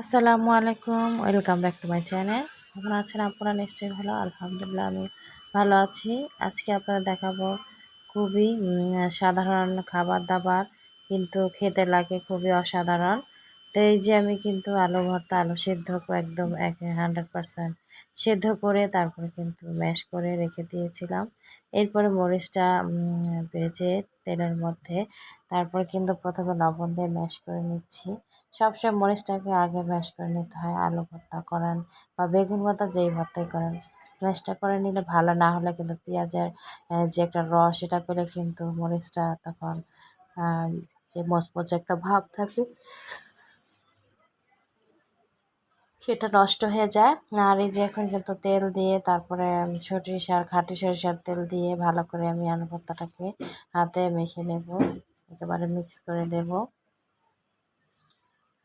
আসসালামু আলাইকুম, welcome back to my channel. কেমন আছেন আপনারা? নিশ্চয়ই ভালো, আলহামদুলিল্লাহ আমি ভালো আছি। আজকে আপনারা দেখাবো খুবই সাধারণ খাবার দাবার, কিন্তু খেতে লাগে খুবই অসাধারণ। তো এই যে আমি কিন্তু আলু ভর্তা, আলু সেদ্ধ একদম এক হান্ড্রেড পারসেন্ট সেদ্ধ করে তারপরে কিন্তু ম্যাশ করে রেখে দিয়েছিলাম। এরপরে মরিচটা ভেজে তেলের মধ্যে, তারপর কিন্তু প্রথমে লবণ দিয়ে ম্যাশ করে নিচ্ছি। সবসময় মরিচটাকে আগে ম্যাশ করে নিতে হয়, আলু ভর্তা করেন বা বেগুন ভর্তা যেই ভর্তাই করেন। ম্যাশটা করে নিলে ভালো, না হলে কিন্তু পেঁয়াজের যে একটা রস সেটা পেলে কিন্তু মরিচটা তখন যে মচমচে একটা ভাব থাকে, সেটা নষ্ট হয়ে যায়। আর এই যে এখন কিন্তু তেল দিয়ে তারপরে সরিষার, খাঁটি সরিষার তেল দিয়ে ভালো করে আমি আলু ভর্তাটাকে হাতে মেখে নেব, একেবারে মিক্স করে দেব।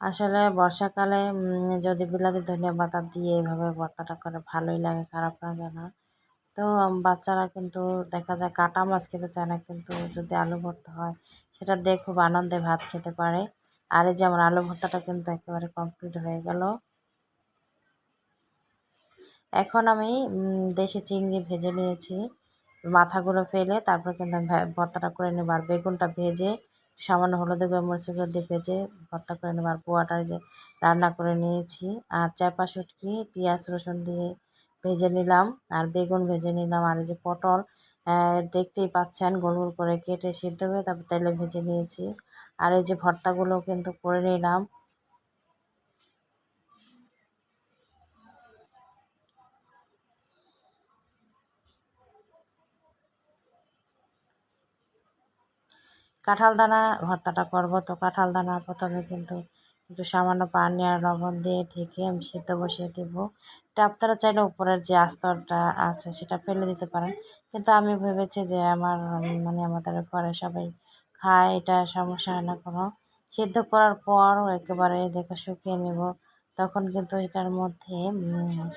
আসলে বর্ষাকালে যদি বিলাতি ধনিয়া পাতা দিয়ে এভাবে ভর্তাটা করে ভালোই লাগে, খারাপ লাগে না। তো বাচ্চারা কিন্তু দেখা যায় কাটা মাছ খেতে চায় না, কিন্তু যদি আলু ভর্তা হয়, সেটা দিয়ে খুব আনন্দে ভাত খেতে পারে। আর এই যেমন আলু ভর্তাটা কিন্তু একেবারে কমপ্লিট হয়ে গেল। এখন আমি দেশি চিংড়ি ভেজে নিয়েছি। মাথাগুলো ফেলে তারপর কিন্তু ভর্তাটা করে নেব। আর বেগুনটা ভেজে সামান্য হলুদ গুঁড়ো মরিচ গুঁড়ো দিয়ে ভেজে ভর্তা করে নেব। আর পোয়াটা যে রান্না করে নিয়েছি। আর চাপা শুটকি, পেঁয়াজ, রসুন দিয়ে ভেজে নিলাম। আর বেগুন ভেজে নিলাম। আর এই যে পটল দেখতেই পাচ্ছেন গোল গোল করে কেটে সিদ্ধ করে তারপর তেলে ভেজে নিয়েছি। আর এই যে ভর্তাগুলো কিন্তু করে নিলাম। কাঁঠাল দানা ভর্তাটা করব। তো কাঁঠাল দানা প্রথমে কিন্তু একটু সামান্য পানি আর লবণ দিয়ে ঢেকে আমি সিদ্ধ বসিয়ে দেবো। এটা আপনারা চাইলে উপরের যে আস্তরটা আছে সেটা ফেলে দিতে পারেন। কিন্তু আমি ভেবেছি যে আমার মানে আমাদের ঘরে সবাই খায়, এটা সমস্যা হয় না কোনো। সিদ্ধ করার পর একেবারে দেখে শুকিয়ে নেব। তখন কিন্তু এটার মধ্যে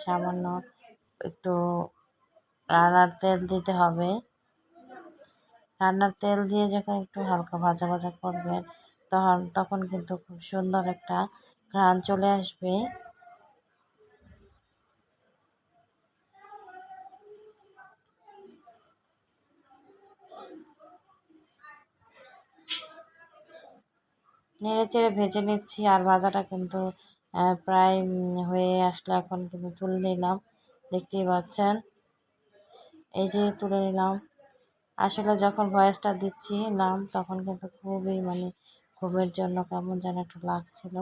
সামান্য একটু রান্নার তেল দিতে হবে। রান্নার তেল দিয়ে যখন একটু হালকা ভাজা ভাজা করবেন, তখন তখন কিন্তু খুব সুন্দর একটা ঘ্রাণ চলে আসবে। নেড়ে চেড়ে ভেজে নিচ্ছি, আর ভাজাটা কিন্তু প্রায় হয়ে আসলে এখন কিন্তু তুলে নিলাম। দেখতেই পাচ্ছেন? এই যে তুলে নিলাম। আসলে যখন ভয়েসটা দিচ্ছি নাম তখন কিন্তু খুবই মানে ঘুমের জন্য কেমন যেন একটু লাগছিল।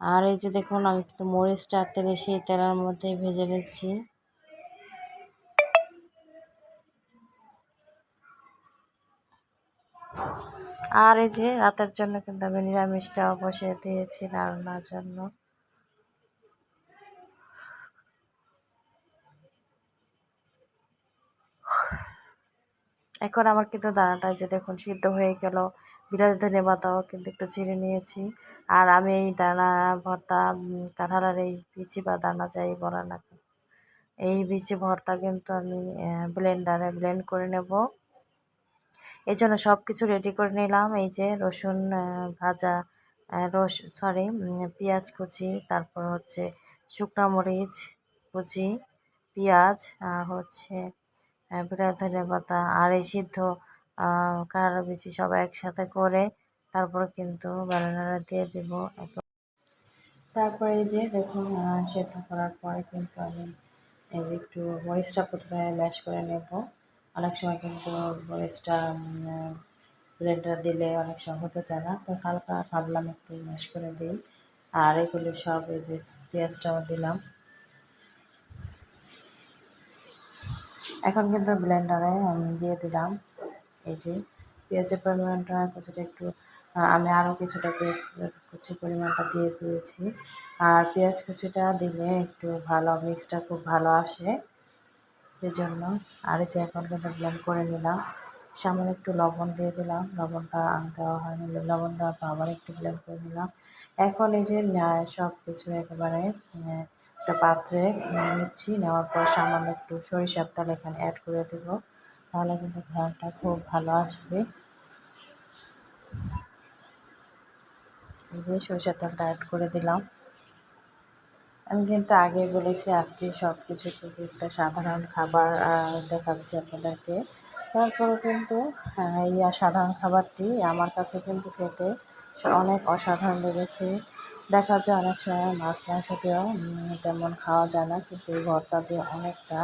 আর এই যে দেখুন, আমি কিন্তু মরিচটা তেলে, সেই তেলের মধ্যে ভেজে নিচ্ছি। আর এই যে রাতের জন্য কিন্তু আমি নিরামিষটাও বসিয়ে দিয়েছি রান্নার জন্য। এখন আমার কিন্তু দানাটা যে দেখুন সিদ্ধ হয়ে গেল। বিরাট ধনে পাতাও কিন্তু একটু ছিঁড়ে নিয়েছি। আর আমি এই দানা ভর্তা কাঁঠালার এই বিচি বা দানা যাই বলা না এই বিচি ভর্তা কিন্তু আমি ব্লেন্ডারে ব্লেন্ড করে নেব। এই জন্য সব কিছু রেডি করে নিলাম। এই যে রসুন ভাজা রস সরি পেঁয়াজ কুচি, তারপর হচ্ছে শুকনো মরিচ কুচি, পেঁয়াজ, আর হচ্ছে বিরাট ধনে পাতা আর এই সিদ্ধ কাঁড়া বিচি সব একসাথে করে, তারপর কিন্তু বেলানারা দিয়ে দেব তারপরে এই যে দেখুন সেদ্ধ করার পরে কিন্তু আমি একটু মরিচটা প্রথমে ম্যাশ করে নেব। অনেক সময় কিন্তু মরিচটা ব্লেন্ডার দিলে অনেক সময় হতে চায় না, তো হালকা ভাবলাম একটু ম্যাশ করে দিই। আর এগুলি সব এই যে পেঁয়াজটাও দিলাম। এখন কিন্তু ব্লেন্ডারে আমি দিয়ে দিলাম। এই যে পেঁয়াজের পরিমাণটা কিছুটা একটু আমি আরও কিছুটা পেঁয়াজ কুচি পরিমাণটা দিয়ে দিয়েছি। আর পেঁয়াজ কুচিটা দিলে একটু ভালো মিক্সটা খুব ভালো আসে। সেজন্য আর যে এখন কিন্তু ব্লেন্ড করে নিলাম। সামান্য একটু লবণ দিয়ে দিলাম। লবণটা দেওয়া হয়নি, লবণ দেওয়ার পর আবার একটু ব্লেন্ড করে নিলাম। এখন এই যে সব কিছু একেবারে একটা পাত্রে নিয়ে নিচ্ছি। নেওয়ার পর সামান্য একটু সরিষার তেল এখানে অ্যাড করে দেব। তাহলে কিন্তু ঘ্রাণটা খুব ভালো আসবে। যে সরিষার তেলটা অ্যাড করে দিলাম। আমি কিন্তু আগে বলেছি, আজকে সব কিছু খুবই একটা সাধারণ খাবার দেখাচ্ছি আপনাদেরকে। তারপরে কিন্তু এই সাধারণ খাবারটি আমার কাছে কিন্তু খেতে অনেক অসাধারণ লেগেছে। দেখা যায় অনেক সময় মাছ মাংস দিয়েও তেমন খাওয়া যায় না। কিন্তু এই ভর্তা দিয়ে অনেকটা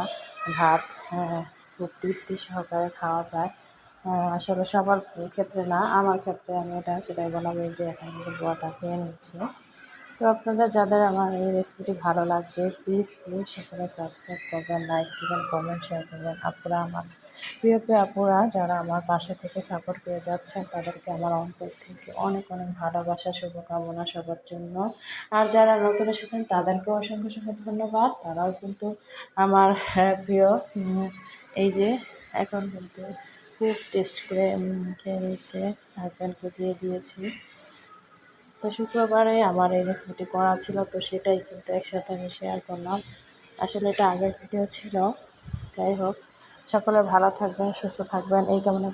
ভাত আহ, খুব তৃপ্তি সহকারে খাওয়া যায়। আসলে সবার ক্ষেত্রে না আমার ক্ষেত্রে আমি এটা সেটাই এই যে এখন কিন্তু বোয়াটা খেয়ে নিচ্ছি। তো আপনাদের যাদের আমার এই রেসিপিটি ভালো লাগবে প্লিজ প্লিজ সকলে সাবস্ক্রাইব করবেন লাইক দিবেন কমেন্ট শেয়ার করবেন। আপনারা আমার প্রিয় প্রিয় আপুরা যারা আমার পাশে থেকে সাপোর্ট করে যাচ্ছেন তাদেরকে আমার অন্তর থেকে অনেক অনেক ভালোবাসা শুভকামনা সবার জন্য। আর যারা নতুন এসেছেন তাদেরকেও অসংখ্য অসংখ্য ধন্যবাদ। তারাও কিন্তু আমার হ্যাঁ, প্রিয় এই যে এখন কিন্তু খুব টেস্ট করে খেয়ে নিচ্ছে হাজব্যান্ডকে দিয়ে দিয়েছি। তো শুক্রবারে আমার এই রেসিপিটি করা ছিল তো সেটাই কিন্তু একসাথে আমি শেয়ার করলাম। আসলে এটা আগের ভিডিও ছিল। যাই হোক সকলে ভালো থাকবেন সুস্থ থাকবেন। এই কামনা